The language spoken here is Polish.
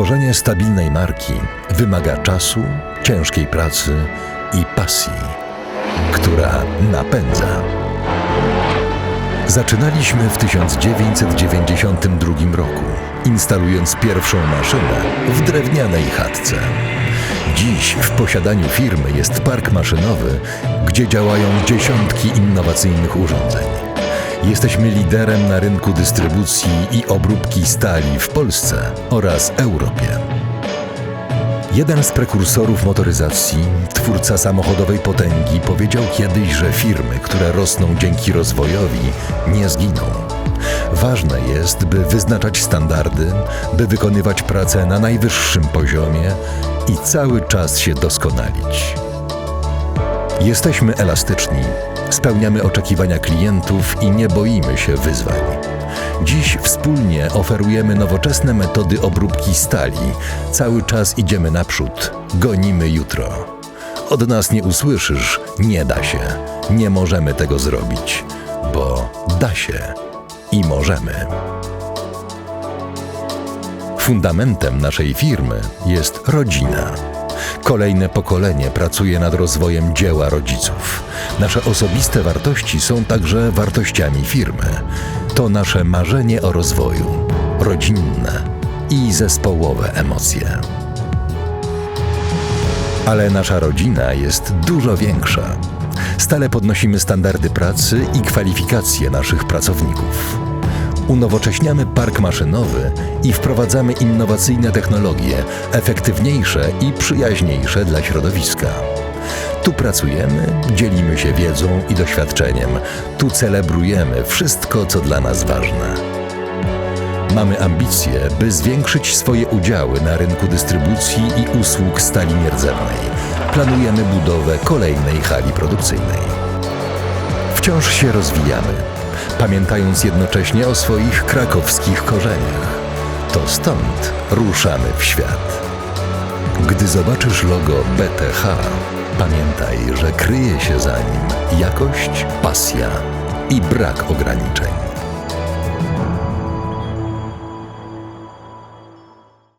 Stworzenie stabilnej marki wymaga czasu, ciężkiej pracy i pasji, która napędza. Zaczynaliśmy w 1992 roku, instalując pierwszą maszynę w drewnianej chatce. Dziś w posiadaniu firmy jest park maszynowy, gdzie działają dziesiątki innowacyjnych urządzeń. Jesteśmy liderem na rynku dystrybucji i obróbki stali w Polsce oraz Europie. Jeden z prekursorów motoryzacji, twórca samochodowej potęgi, powiedział kiedyś, że firmy, które rosną dzięki rozwojowi, nie zginą. Ważne jest, by wyznaczać standardy, by wykonywać pracę na najwyższym poziomie i cały czas się doskonalić. Jesteśmy elastyczni, spełniamy oczekiwania klientów i nie boimy się wyzwań. Dziś wspólnie oferujemy nowoczesne metody obróbki stali. Cały czas idziemy naprzód, gonimy jutro. Od nas nie usłyszysz, nie da się, nie możemy tego zrobić, bo da się i możemy. Fundamentem naszej firmy jest rodzina. Kolejne pokolenie pracuje nad rozwojem dzieła rodziców. Nasze osobiste wartości są także wartościami firmy. To nasze marzenie o rozwoju, rodzinne i zespołowe emocje. Ale nasza rodzina jest dużo większa. Stale podnosimy standardy pracy i kwalifikacje naszych pracowników. Unowocześniamy park maszynowy i wprowadzamy innowacyjne technologie, efektywniejsze i przyjaźniejsze dla środowiska. Tu pracujemy, dzielimy się wiedzą i doświadczeniem. Tu celebrujemy wszystko, co dla nas ważne. Mamy ambicje, by zwiększyć swoje udziały na rynku dystrybucji i usług stali nierdzewnej. Planujemy budowę kolejnej hali produkcyjnej. Wciąż się rozwijamy, pamiętając jednocześnie o swoich krakowskich korzeniach. To stąd ruszamy w świat. Gdy zobaczysz logo BTH, pamiętaj, że kryje się za nim jakość, pasja i brak ograniczeń.